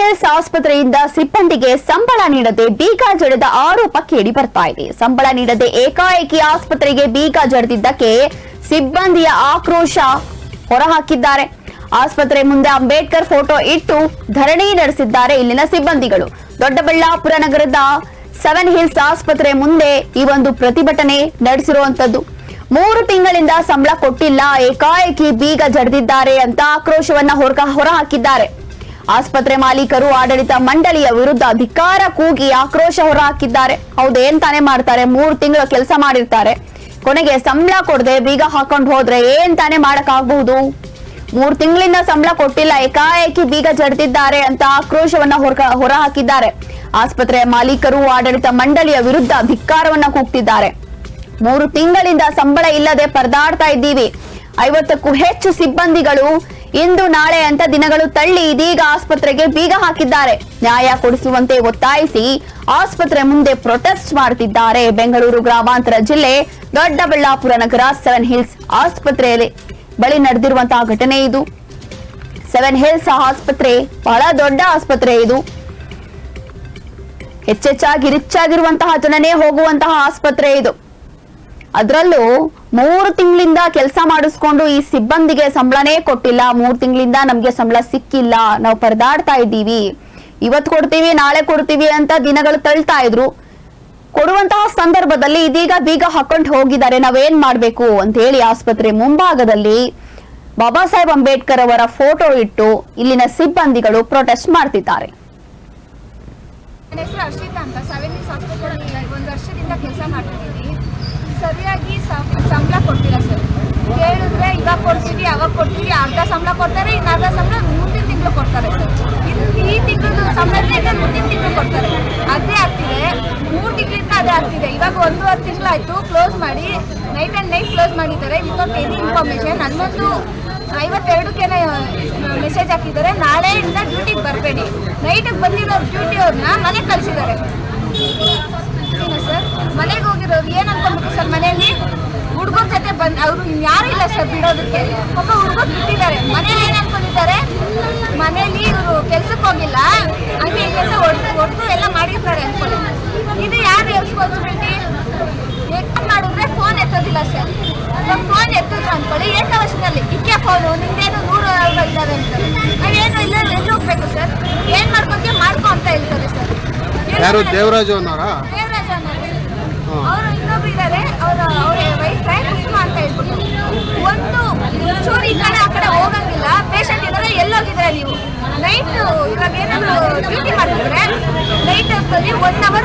ಆಸ್ಪತ್ರೆಯಿಂದ ಸಿಬ್ಬಂದಿಗೆ ಸಂಬಳ ನೀಡದೆ ಬೀಗ ಜಡಿದ ಆರೋಪ ಕೇಳಿ ಬರ್ತಾ ಇದೆ. ಸಂಬಳ ನೀಡದೆ ಏಕಾಏಕಿ ಆಸ್ಪತ್ರೆಗೆ ಬೀಗ ಜಡಿದಿದ್ದಕ್ಕೆ ಸಿಬ್ಬಂದಿಯ ಆಕ್ರೋಶ ಹೊರಹಾಕಿದ್ದಾರೆ. ಆಸ್ಪತ್ರೆ ಮುಂದೆ ಅಂಬೇಡ್ಕರ್ ಫೋಟೋ ಇಟ್ಟು ಧರಣಿ ನಡೆಸಿದ್ದಾರೆ ಇಲ್ಲಿನ ಸಿಬ್ಬಂದಿಗಳು. ದೊಡ್ಡಬಳ್ಳಾಪುರ ನಗರದ ಸೆವೆನ್ ಹಿಲ್ಸ್ ಆಸ್ಪತ್ರೆ ಮುಂದೆ ಈ ಒಂದು ಪ್ರತಿಭಟನೆ ನಡೆಸಿರುವಂತದ್ದು. ಮೂರು ತಿಂಗಳಿಂದ ಸಂಬಳ ಕೊಟ್ಟಿಲ್ಲ, ಏಕಾಏಕಿ ಬೀಗ ಜಡಿದಿದ್ದಾರೆ ಅಂತ ಆಕ್ರೋಶವನ್ನ ಹೊರ ಹೊರಹಾಕಿದ್ದಾರೆ. ಆಸ್ಪತ್ರೆ ಮಾಲೀಕರು ಆಡಳಿತ ಮಂಡಳಿಯ ವಿರುದ್ಧ ಧಿಕ್ಕಾರ ಕೂಗಿ ಆಕ್ರೋಶ ಹೊರಹಾಕಿದ್ದಾರೆ. ಹೌದು, ಏನ್ ತಾನೇ ಮಾಡ್ತಾರೆ? ಮೂರು ತಿಂಗಳು ಕೆಲಸ ಮಾಡಿರ್ತಾರೆ. ಕೊನೆಗೆ ಸಂಬಳ ಕೊಡದೆ ಬೀಗ ಹಾಕೊಂಡು ಹೋದ್ರೆ ಏನ್ ತಾನೇ ಮಾಡಕ್ ಆಗ್ಬಹುದು ಮೂರ್ ತಿಂಗಳಿಂದ ಸಂಬಳ ಕೊಟ್ಟಿಲ್ಲ, ಏಕಾಏಕಿ ಬೀಗ ಜಡ್ದಿದ್ದಾರೆ ಅಂತ ಆಕ್ರೋಶವನ್ನ ಹೊರ ಹೊರಹಾಕಿದ್ದಾರೆ. ಆಸ್ಪತ್ರೆ ಮಾಲೀಕರು ಆಡಳಿತ ಮಂಡಳಿಯ ವಿರುದ್ಧ ಧಿಕ್ಕಾರವನ್ನ ಕೂಗ್ತಿದ್ದಾರೆ. ಮೂರು ತಿಂಗಳಿಂದ ಸಂಬಳ ಇಲ್ಲದೆ ಪರದಾಡ್ತಾ ಇದ್ದೀವಿ. ಐವತ್ತಕ್ಕೂ ಹೆಚ್ಚು ಸಿಬ್ಬಂದಿಗಳು ಇಂದು ನಾಳೆ ಅಂತ ದಿನಗಳು ತಳ್ಳಿ ಇದೀಗ ಆಸ್ಪತ್ರೆಗೆ ಬೀಗ ಹಾಕಿದ್ದಾರೆ. ನ್ಯಾಯ ಕೊಡಿಸುವಂತೆ ಒತ್ತಾಯಿಸಿ ಆಸ್ಪತ್ರೆ ಮುಂದೆ ಪ್ರೊಟೆಸ್ಟ್ ಮಾಡುತ್ತಿದ್ದಾರೆ. ಬೆಂಗಳೂರು ಗ್ರಾಮಾಂತರ ಜಿಲ್ಲೆ ದೊಡ್ಡಬಳ್ಳಾಪುರ ನಗರ ಸೆವೆನ್ ಹಿಲ್ಸ್ ಆಸ್ಪತ್ರೆಯಲ್ಲಿ ಬಳಿ ನಡೆದಿರುವಂತಹ ಘಟನೆ ಇದು. ಸೆವೆನ್ ಹಿಲ್ಸ್ ಆಸ್ಪತ್ರೆ ಬಹಳ ದೊಡ್ಡ ಆಸ್ಪತ್ರೆ ಇದು. ಹೆಚ್ಚೆಚ್ಚಾಗಿ ರಿಚ್ ಆಗಿರುವಂತಹ ಜನನೇ ಹೋಗುವಂತಹ ಆಸ್ಪತ್ರೆ ಇದು. ಅದರಲ್ಲೂ ಮೂರು ತಿಂಗಳಿಂದ ಕೆಲಸ ಮಾಡಿಸ್ಕೊಂಡು ಈ ಸಿಬ್ಬಂದಿಗೆ ಸಂಬಳನೇ ಕೊಟ್ಟಿಲ್ಲ. ಮೂರು ತಿಂಗಳಿಂದ ನಮ್ಗೆ ಸಂಬಳ ಸಿಕ್ಕಿಲ್ಲ. ನಾವು ಪರದಾಡ್ತಾ ಇದ್ದೀವಿ. ಇವತ್ತು ಕೊಡ್ತೀವಿ, ನಾಳೆ ಕೊಡ್ತೀವಿ ಅಂತ ದಿನಗಳು ತಳ್ತಾ ಇದ್ರು. ಕೊಡುವಂತಹ ಸಂದರ್ಭದಲ್ಲಿ ಇದೀಗ ಬೀಗ ಹಾಕೊಂಡು ಹೋಗಿದ್ದಾರೆ. ನಾವೇನ್ ಮಾಡ್ಬೇಕು ಅಂತ ಹೇಳಿ ಆಸ್ಪತ್ರೆ ಮುಂಭಾಗದಲ್ಲಿ ಬಾಬಾ ಸಾಹೇಬ್ ಅಂಬೇಡ್ಕರ್ ಅವರ ಫೋಟೋ ಇಟ್ಟು ಇಲ್ಲಿನ ಸಿಬ್ಬಂದಿಗಳು ಪ್ರೊಟೆಸ್ಟ್ ಮಾಡ್ತಿದ್ದಾರೆ. ಅಂತ. ಒಂದು ವರ್ಷದಿಂದ ಕೆಲಸ ಮಾಡ್ತಿದ್ದೀನಿ ಸರಿಯಾಗಿ ಸಂ- ಸಂಬಳ ಕೊಡ್ತಿಲ್ಲ ಸರ್ ಕೇಳಿದ್ರೆ ಇವಾಗ ಕೊಡ್ತೀವಿ ಅವಾಗ ಕೊಡ್ತೀವಿ ಅರ್ಧ ಕೊಡ್ತಾರೆ ಇನ್ನು ಅರ್ಧ ಸಂಬಳ ಮುಂದಿನ ತಿಂಗಳು ಕೊಡ್ತಾರೆ. ಈ ತಿಂಗಳು ಸಂಬಳ ಇನ್ನು ಮುಂದಿನ ತಿಂಗಳು ಕೊಡ್ತಾರೆ. ಅದೇ ಆಗ್ತಿದೆ, ಮೂರು ತಿಂಗಳಿಂದ ಅದೇ ಆಗ್ತಿದೆ. ಇವಾಗ ಒಂದೂವರೆ ತಿಂಗಳಾಯ್ತು ಕ್ಲೋಸ್ ಮಾಡಿ ನೈಟ್ ಆ್ಯಂಡ್ ನೈಟ್ ಕ್ಲೋಸ್ ಮಾಡಿದ್ದಾರೆ. ವಿತೌಟ್ ಎನಿ ಇನ್ಫಾರ್ಮೇಷನ್ ಹನ್ನೊಂದು ಐವತ್ತೆರಡಕ್ಕೆ ಮೆಸೇಜ್ ಹಾಕಿದ್ದಾರೆ. ನಾಳೆಯಿಂದ ಡ್ಯೂಟಿಗೆ ಬರಬೇಡಿ. ನೈಟಿಗೆ ಬಂದಿರೋ ಡ್ಯೂಟಿ ಅವ್ರನ್ನ ಮನೆಗೆ ಕಳಿಸಿದ್ದಾರೆ. ಸರ್ ಮನೆಗೆ ಹೋಗಿರೋರು ಏನು ಅನ್ಕೊಂಡ್ಬಿಟ್ಟು ಸರ್ ಮನೆಯಲ್ಲಿ? ಹುಡುಗರ ಜೊತೆ ಬಂದು, ಅವರು ಯಾರು ಇಲ್ಲ ಸರ್ ಬಿಡೋದಕ್ಕೆ. ಪಾಪ ಹುಡುಗರು ಎಲ್ಲ ಅನ್ಕೊಳ್ಳಿ ಇದು ಯಾರು ರೆಸ್ಪಾನ್ಸಿಬಿಲಿಟಿ ಎಕ್ಸಾಮ್ ಮಾಡಿದ್ರೆ ಫೋನ್ ಎತ್ತೋದಿಲ್ಲ ಸರ್ ಇವಾಗ ಫೋನ್ ಎತ್ತಿದ್ರು ಅನ್ಕೊಳ್ಳಿ ಏಕವಚನಲ್ಲಿ ಇಕ್ಕೆ ಫೋನು ನಿಂದೇನು ನೂರು ಇದ್ದಾವೆ ಅಂತ. ನಾವೇನು ಇಲ್ಲ ಎಲ್ಲಿ ಹೋಗ್ಬೇಕು ಸರ್ ಏನು ಮಾಡ್ಕೊಂತೀವಿ ಮಾಡ್ಕೊ ಅಂತ ಹೇಳ್ತಾರೆ ಸರ್ ಯಾರು ದೇವರಾಜು ಅನ್ನೋರಾ ದೇವರಾಜ ಅವರು ಇನ್ನೊಬ್ರು ಇದ್ದಾರೆ ಅವರ ಅವ್ರ ವೈಫ್ ಕುಸುಮ ಅಂತ ಹೇಳ್ಬಿಟ್ಟು ಒಂದು ಚೂರು ಈ ಕಡೆ ಆ ಕಡೆ ಹೋಗಂಗಿಲ್ಲ ಪೇಷಂಟ್ ಇದ್ದಾರೆ ಎಲ್ಲೋಗಿದ್ರೆ ನೀವು ನೈಟ್ ಇವಾಗ ಏನಾದ್ರು ಡ್ಯೂಟಿ